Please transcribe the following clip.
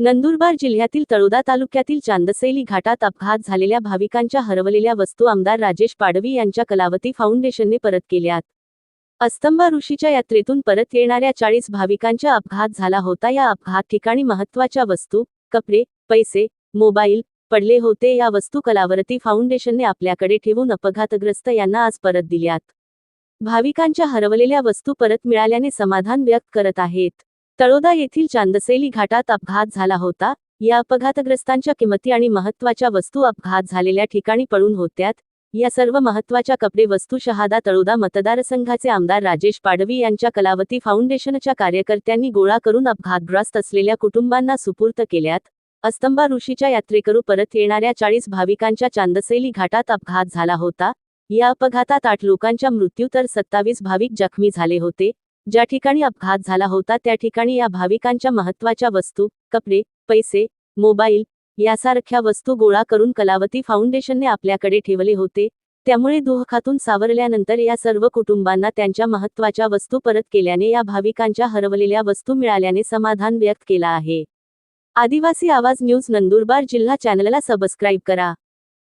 नंदुरबार जिल्ह्यातील तळोदा तालुक्यातील चांदसेली घाटात अपघात झालेल्या भाविकांच्या हरवलेल्या वस्तू आमदार राजेश पाडवी यांच्या कलावती फाउंडेशनने परत केल्यात. अस्तंबा ऋषीच्या यात्रेतून परत येणाऱ्या चाळीस भाविकांच्या अपघात झाला होता. या अपघात ठिकाणी महत्त्वाच्या वस्तू कपडे पैसे मोबाईल पडले होते. या वस्तू कलावती फाउंडेशनने आपल्याकडे ठेवून अपघातग्रस्त यांना आज परत दिल्यात. भाविकांच्या हरवलेल्या वस्तू परत मिळाल्याने समाधान व्यक्त करत आहेत. तळोदा येथील चांदसेली घाटात अपघात झाला होता. या अपघातग्रस्तांच्या किमती आणि महत्त्वाच्या वस्तू अपघात झालेल्या ठिकाणी पडून होत्यात. या सर्व महत्त्वाच्या कपडे वस्तू शहादा तळोदा मतदारसंघाचे आमदार राजेश पाडवी यांच्या कलावती फाउंडेशनच्या कार्यकर्त्यांनी गोळा करून अपघातग्रस्त असलेल्या कुटुंबांना सुपूर्त केल्यात. अस्तंबा ऋषीच्या यात्रेकरू परत येणाऱ्या चाळीस भाविकांच्या चांदसेली घाटात अपघात झाला होता. या अपघातात आठ लोकांचा मृत्यू तर सत्तावीस भाविक जखमी झाले होते. ज्या ठिकाणी अपघात झाला होता त्या ठिकाणी या भाविकांच्या महत्त्वाच्या वस्तू कपडे पैसे मोबाईल यासारख्या वस्तू गोळा करून कलावती फाउंडेशनने आपल्याकडे ठेवले होते. त्यामुळे दुःखातून सावरल्यानंतर या सर्व कुटुंबांना त्यांच्या महत्त्वाच्या वस्तू परत केल्याने या भाविकांच्या हरवलेल्या वस्तू मिळाल्याने समाधान व्यक्त केला आहे. आदिवासी आवाज न्यूज नंदुरबार जिल्हा चॅनलला सबस्क्राईब करा.